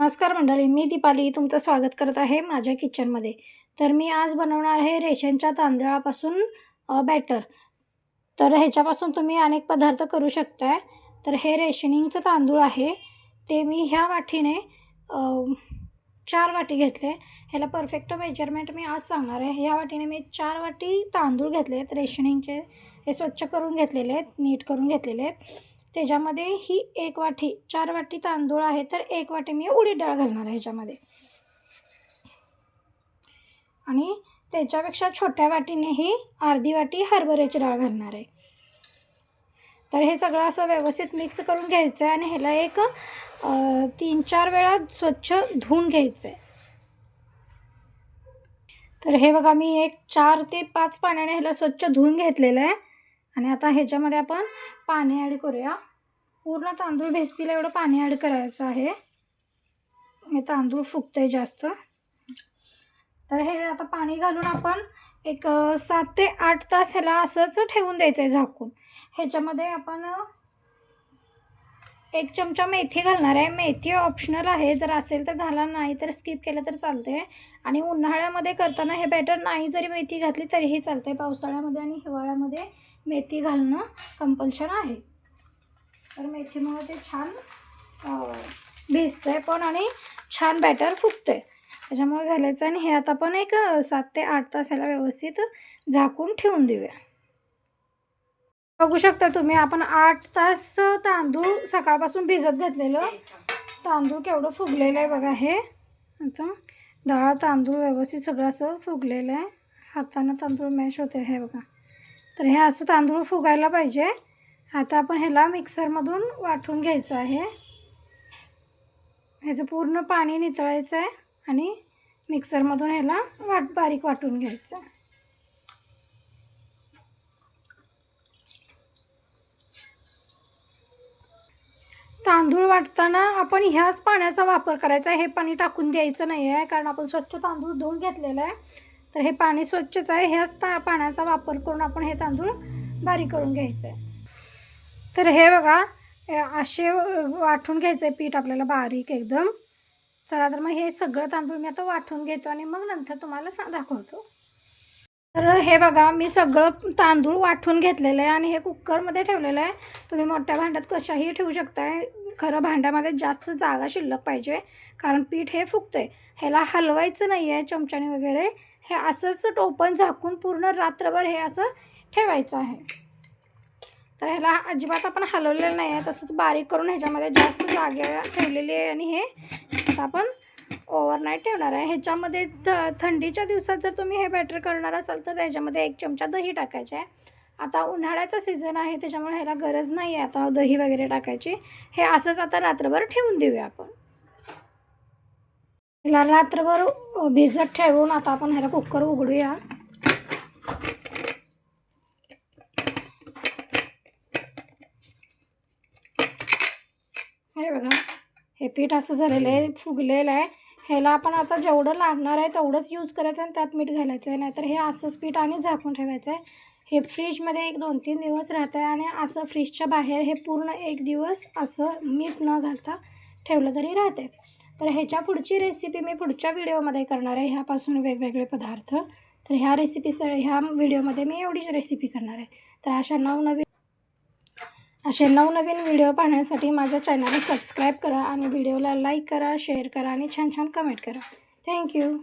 नमस्कार मंडळी मी दीपाली तुमचं स्वागत करत आहे माझ्या किचनमध्ये. तर मी आज बनवणार आहे रेशनच्या तांदळापासून बॅटर. तर ह्याच्यापासून तुम्ही अनेक पदार्थ करू शकताय. तर हे रेशनिंगचं तांदूळ आहे. ते मी ह्या वाटीने चार वाटी घेतले. ह्याला परफेक्ट मेजरमेंट मी आज सांगणार आहे. ह्या वाटीने मी चार वाटी तांदूळ घेतले आहेत रेशनिंगचे. हे स्वच्छ करून घेतलेले आहेत नीट करून घेतलेले आहेत. त्याच्यामध्ये ही एक वाटी चार वाटी तांदूळ आहे तर एक वाटी मी उडीद डाळ घालणार आहे ह्याच्यामध्ये. आणि त्याच्यापेक्षा छोट्या वाटीने ही अर्धी वाटी हरभऱ्याची डाळ घालणार आहे. तर हे सगळं असं व्यवस्थित मिक्स करून घ्यायचं आहे आणि ह्याला एक तीन चार वेळा स्वच्छ धुवून घ्यायचं आहे तर हे बघा मी एक चार ते पाच पाण्याने ह्याला स्वच्छ धुवून घेतलेलं आहे. आणि आता ह्याच्यामध्ये आपण पाणी ॲड करूया. पूर्ण तांदूळ भिजतील एवढं पाणी ॲड करायचं आहे. हे तांदूळ फुगतं आहे जास्त. तर हे आता पाणी घालून आपण एक सात ते आठ तास ह्याला असंच ठेवून द्यायचं आहे झाकून. ह्याच्यामध्ये आपण एक चमचा मेथी घालणार आहे. मेथी ऑप्शनल आहे. जर असेल तर घाला नाही तर स्किप केलं तर चालते आणि उन्हाळ्यामध्ये करताना हे बॅटर नाही जरी मेथी घातली तरीही चालते पावसाळ्यामध्ये आणि हिवाळ्यामध्ये मेथी घालणं कंपल्शन आहे. तर मेथीमुळे ते छान भिजतं आहे पण आणि छान बॅटर फुगतं आहे त्याच्यामुळे घालायचं आणि हे आता पण एक सात ते आठ तास ह्याला व्यवस्थित झाकून ठेवून देऊया. बघू शकता तुम्ही आपण आठ तास तांदूळ सकाळपासून भिजत घातलेलं. तांदूळ केवढं फुगलेलं आहे बघा हे. आता डाळ तांदूळ व्यवस्थित सगळं असं फुगलेलं आहे. हातानं तांदूळ मॅश होते हे बघा. तर हे असं तांदूळ फुगायला पाहिजे. आता आपण ह्याला मिक्सरमधून वाटून घ्यायचं आहे. ह्याचं पूर्ण पाणी नितळायचं आहे आणि मिक्सरमधून ह्याला वाट बारीक वाटून घ्यायचं. आहे तांदूळ वाटताना आपण ह्याच पाण्याचा वापर करायचा आहे. हे पाणी टाकून द्यायचं नाही आहे कारण आपण स्वच्छ तांदूळ धुवून घेतलेलं आहे. तर हे पाणी स्वच्छच आहे. ह्याच ता पाण्याचा वापर करून आपण हे तांदूळ बारीक करून घ्यायचं. आहे तर हे बघा असे वाटून घ्यायचं आहे पीठ आपल्याला बारीक एकदम. चला तर मग हे सगळं तांदूळ मी आता वाटून घेतो आणि मग नंतर तुम्हाला सा दाखवतो. तर हे बघा मी सगळं तांदूळ वाटून घेतलेलं आहे आणि हे कुकरमध्ये ठेवलेलं आहे. तुम्ही मोठ्या भांड्यात कशाही ठेवू शकताय. खरं भांड्यामध्ये जास्त जागा शिल्लक पाहिजे. कारण पीठ हे फुगतं आहे ह्याला हलवायचं नाही आहे चमच्याने वगैरे. हे असंच टोपण झाकून पूर्ण रात्रभर हे असं ठेवायचं आहे. तर ह्याला अजिबात आपण हलवलेलं नाही आहे. तसंच बारीक करून ह्याच्यामध्ये जास्त जागे ठेवलेली आहे आणि हे आता आपण ओव्हरनाईट ठेवणार आहे. ह्याच्यामध्ये थ थंडीच्या दिवसात जर तुम्ही हे बॅटर करणार असाल तर त्याच्यामध्ये एक चमचा दही टाकायचे आहे. आता उन्हाळ्याचा सीझन आहे त्याच्यामुळे ह्याला गरज नाही आहे आता दही वगैरे टाकायची. हे असंच आता रात्रभर ठेवून देऊया आपण. ह्याला रात्रभर भिजत ठेवून आता आपण ह्याला कुकर उघडूया. हे बघा हे पीठ असं झालेलं आहे फुगलेलं आहे. ह्याला आपण आता जेवढं लागणार आहे तेवढंच यूज करायचं आणि त्यात मीठ घालायचं आहे. नाहीतर हे असंच पीठ आणि झाकून ठेवायचं आहे. हे फ्रीजमध्ये एक दोन तीन दिवस राहतं आहे आणि असं फ्रीजच्या बाहेर हे पूर्ण एक दिवस असं मीठ न घालता ठेवलं तरी राहते तर ह्याच्या पुढची रेसिपी मी पुढच्या व्हिडिओमध्ये करणार आहे. ह्यापासून वेगवेगळे पदार्थ. तर ह्या रेसिपी स ह्या व्हिडिओमध्ये मी एवढीच रेसिपी करणार आहे. तर अशा नवनवीन असे नवनवीन व्हिडिओ पाहण्यासाठी माझ्या चॅनलला सबस्क्राईब करा आणि व्हिडिओला लाईक करा शेअर करा आणि छान छान कमेंट करा. थँक्यू